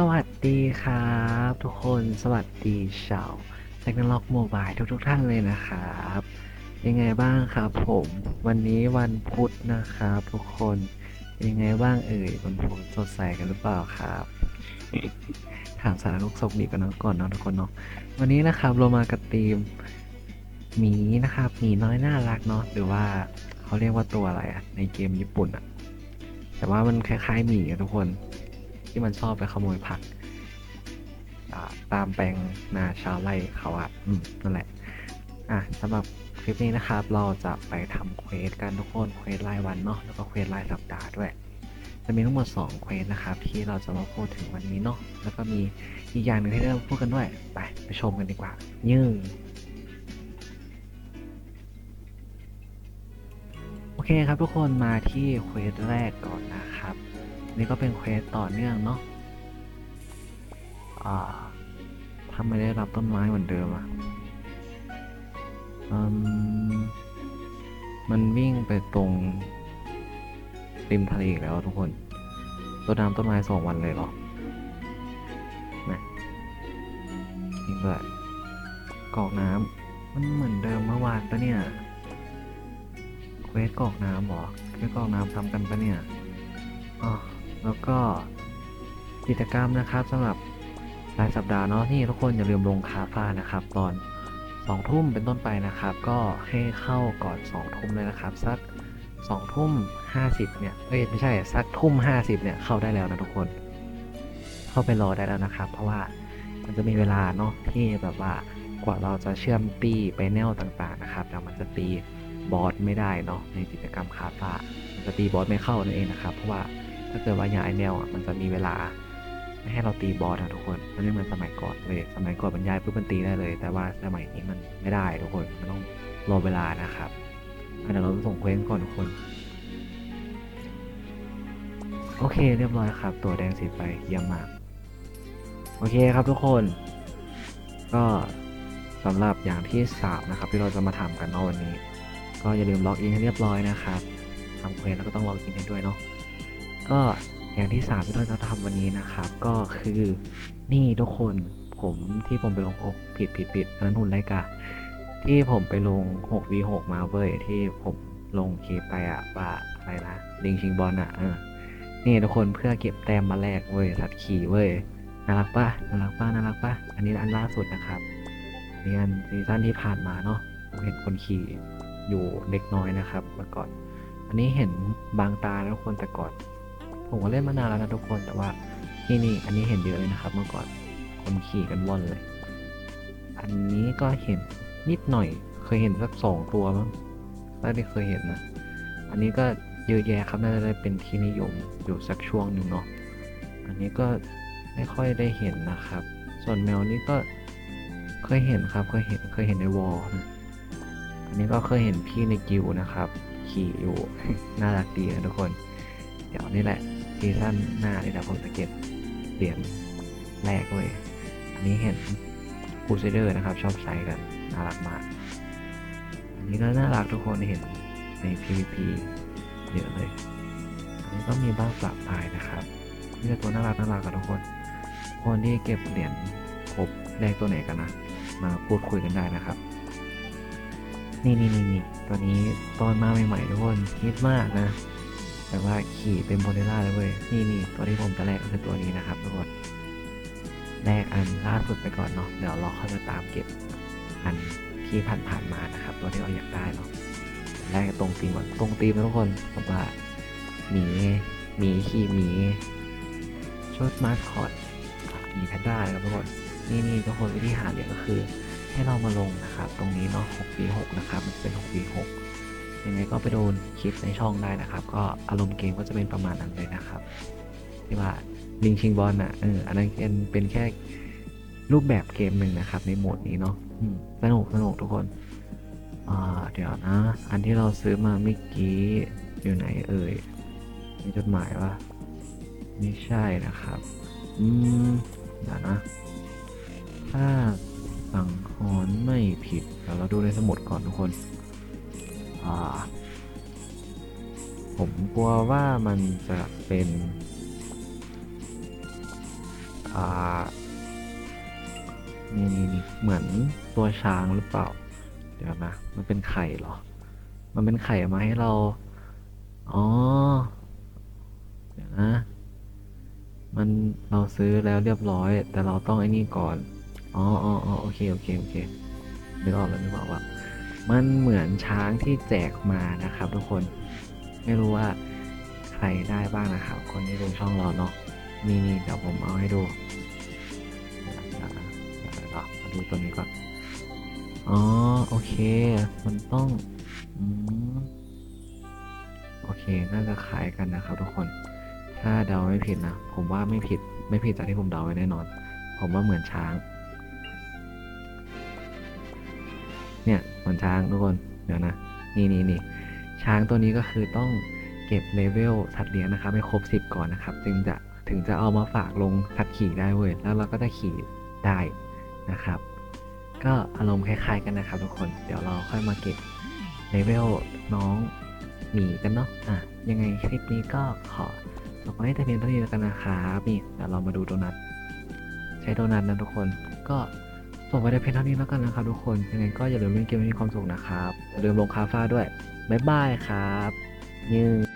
สวัสดีครับ ทุกคนสวัสดีชาวเทคโนโลยีโมบายทุกๆท่านเลยนะครับ ยังไงบ้างครับผม วันนี้วันพุธนะครับทุกคนยังไงบ้างเอ่ยวันพุธสดใสกันหรือเปล่าครับ ถามสารลูกศกดีกันนะก่อนเนาะทุกคนเนาะวันนี้นะครับเรามากับทีมหมีนะครับหมีน้อยน่ารักเนาะหรือว่าเขาเรียกว่าตัวอะไรอะในเกมญี่ปุ่นอะแต่ว่ามันคล้ายๆหมีอะทุกคน ที่มันชอบไปขโมยผักตามแปลงนาชาวไร่เขาอะอืมนั่นแหละ อะสำหรับคลิปนี้นะครับ เราจะไปทำเควสกันทุกคนเควสรายวันเนาะแล้วก็เควสรายสัปดาห์ด้วย จะมีทั้งหมด2เควสนะครับ ที่เราจะมาพูดถึงวันนี้เนาะแล้วก็มีอีกอย่างหนึ่งที่เราพูดกันด้วยไปไปชมกันดีกว่ายืงโอเคครับทุกคนมาที่เควสแรกก่อนนะครับ นี่ก็เป็นเควสต่อเนื่องเนาะอ่าถ้าไม่ได้รับต้นไม้เหมือนเดิมอะอืมมันวิ่งไปตรงริมทะเลอีกแล้วทุกคนตัวน้ำต้นไม้สองวันเลยเหรอนะจริงด้วยกอกน้ำมันเหมือนเดิมเมื่อวานปะเนี่ยเควสกอกน้ำหรอเควสกอกน้ำทำกันปะเนี่ยอ๋อ แล้วก็กิจกรรมนะครับสำหรับรายสัปดาห์เนาะนี่ทุกคนอย่าลืมลงคาฟ้านะครับ ตอนสองทุ่มเป็นต้นไปนะครับ ก็ให้เข้าก่อนสองทุ่มเลยนะครับ สักสองทุ่มห้าสิบเนี่ยเอ้ยไม่ใช่สักทุ่มห้าสิบเนี่ยเข้าได้แล้วนะทุกคน เข้าไปรอได้แล้วนะครับ เพราะว่ามันจะมีเวลาเนาะที่แบบว่ากว่าเราจะเชื่อมปีไปแนวต่างๆนะครับแล้วมันจะตีบอสไม่ได้เนาะในกิจกรรมคาฟ้ามันจะตีบอสไม่เข้านั่นเองนะครับ เพราะว่า ถ้าเกิดว่าอย่างไอแนวอะมันจะมีเวลา ไม่ให้เราตีบอสอะทุกคนมันไม่เหมือนสมัยก่อนเลยสมัยก่อนมันย้ายปุ๊บมันตีได้เลย แต่ว่าสมัยนี้มันไม่ได้ทุกคนมันต้องรอเวลานะครับอันนี้เราส่งเควสก่อนทุกคน โอเคเรียบร้อยครับ ตัวแดงสีไปเยี่ยมมาก โอเคครับทุกคน ก็สำหรับอย่างที่สามนะครับที่เราจะมาทำกันเนาะวันนี้ ก็อย่าลืมล็อกอินให้เรียบร้อยนะครับทำเควสแล้วก็ต้องล็อกอินให้ด้วยเนาะ ก็อย่างที่สามที่เราจะทำวันนี้นะครับ ก็คือนี่ทุกคนผมที่ผมไปลงอกผิดผิดผิดนั้นหุ่นไรกะที่ผมไปลง 6v6 มาเว้ยที่ผมลงคลิปไปอะว่าอะไรนะลิงชิงบอลอะเออนี่ทุกคนเพื่อเก็บแต้มมาแลกเว้ยสัตว์ขี่เว้ยน่ารักปะน่ารักปะน่ารักปะอันนี้อันล่าสุดนะครับอันนี่อันซีซั่นที่ผ่านมาเนาะผมเห็นคนขี่อยู่เล็กน้อยนะครับเมื่อก่อน อันนี้เห็นบางตาแล้วทุกคนแต่ก่อน ผมก็เล่นมานานแล้วนะทุกคนแต่ว่านี่นี่อันนี้เห็นเยอะเลยนะครับ เมื่อก่อนคนขี่กันว่อนเลย อันนี้ก็เห็นนิดหน่อยเคยเห็นสักสองตัวมั้งถ้าได้เคยเห็นนะอันนี้ก็เยอะแยะครับน่าจะได้เป็นที่นิยมอยู่สักช่วงหนึ่งเนาะอันนี้ก็ไม่ค่อยได้เห็นนะครับ ส่วนแมวนี้ก็เคยเห็นครับเคยเห็นเคยเห็นในวอลอันนี้ก็เคยเห็นพี่ในกิวนะครับ ขี่อยู่น่ารักดีนะทุกคน เดี๋ยวนี่แหละซีซั่นหน้านี่แหละผมจะเก็บเหรียญแรกเลยอันนี้เห็นคูเซเดอร์นะครับ ชอบใช้กันน่ารักมาก อันนี้ก็น่ารักทุกคนเห็นใน PVP เยอะเลย อันนี้ก็มีบ้างปรับปลายนะครับนี่ก็ตัวน่ารักน่ารักกับทุกคน คนที่เก็บเหรียญครบแรกตัวไหนกันนะ มาพูดคุยกันได้นะครับ นี่นี่นี่นี่ตัวนี้ตอนมาใหม่ๆทุกคนฮิตมากนะ แต่ว่าขี่เป็นโมเดล่าเลยเว้ย นี่นี่ตัวที่ผมจะแลกก็คือตัวนี้นะครับทุกคนแลกอันล่าสุดไปก่อนเนาะเดี๋ยวเราค่อยมาตามเก็บอันที่ผ่านๆมานะครับ ตัวที่เราอยากได้เนาะแลกตรงตีมก่อนตรงตีมทุกคนผมว่าหมีหมีขี่หมีชุดมาสคอตหมีแพนด้าครับทุกคนนี่นี่ทุกคนวิธีหาเหรียญก็คือ ให้เรามาลงนะครับ ตรงนี้เนาะ6 v 6นะครับ มันเป็น6 v 6 ยังไงก็ไปดูคลิปในช่องได้นะครับ ก็อารมณ์เกมก็จะเป็นประมาณนั้นเลยนะครับ ที่ว่าลิงชิงบอลอะเอออันนั้นเป็นเป็นแค่รูปแบบเกมหนึ่งนะครับ ในโหมดนี้เนาะสนุกสนุกทุกคนอ่าเดี๋ยวนะ อันที่เราซื้อมาเมื่อกี้อยู่ไหนเอ่ยมีจดหมายวะไม่ใช่นะครับ อืมเดี๋ยวนะ ถ้าสังหรณ์ไม่ผิดเดี๋ยวเราดูในสมุดก่อนทุกคน ผมกลัวว่ามันจะเป็นอ่านี่นี่นี่เหมือนตัวช้างหรือเปล่า เดี๋ยวนะ มันเป็นไข่เหรอ มันเป็นไข่มาให้เรา อ๋อ เดี๋ยวนะ มันเราซื้อแล้วเรียบร้อย แต่เราต้องไอ้นี่ก่อน อ๋ออ๋ออ๋อโอเค โอเค โอเคนึกออกแล้วนึกออกว่า มันเหมือนช้างที่แจกมานะครับทุกคนไม่รู้ว่าใครได้บ้างนะครับ คนที่ดูช่องเราเนาะนี่นี่เดี๋ยวผมเอาให้ดูเดี๋ยวเดี๋ยวเดี๋ยวเดี๋ยวมาดูตัวนี้ก่อนอ๋อโอเค มันต้องอืมโอเคน่าจะคล้ายกันนะครับทุกคน ถ้าเดาไม่ผิดนะ ผมว่าไม่ผิดไม่ผิดจากที่ผมเดาไว้แน่นอน ผมว่าเหมือนช้าง เนี่ยมือนช้างทุกคนเดี๋ยวนะนี่นี่นี่ช้างตัวนี้ก็คือต้องเก็บเลเวลสัตว์เลี้ยงนะครับให้ครบสิบก่อนนะครับ จึงจะถึงจะเอามาฝากลงขัดขี่ได้เว้ยแล้วเราก็จะขี่ได้นะครับ ก็อารมณ์คล้ายๆกันนะครับทุกคนเดี๋ยวเราค่อยมาเก็บเลเวลน้องหมีกันเนาะอะยังไงคลิปนี้ก็ขอจบไว้แต่เพียงเท่านี้แล้วกันนะครับนี่เดี๋ยวเรามาดูโดนัทใช้โดนัทนะทุกคนก็ จบไว้แต่เพียงเท่านี้แล้วกันนะครับทุกคน ยังไงก็อย่าลืมเล่นเกมให้มีความสุขนะครับ อย่าลืมลงคาฟ้าด้วย บ๊ายบายครับยืน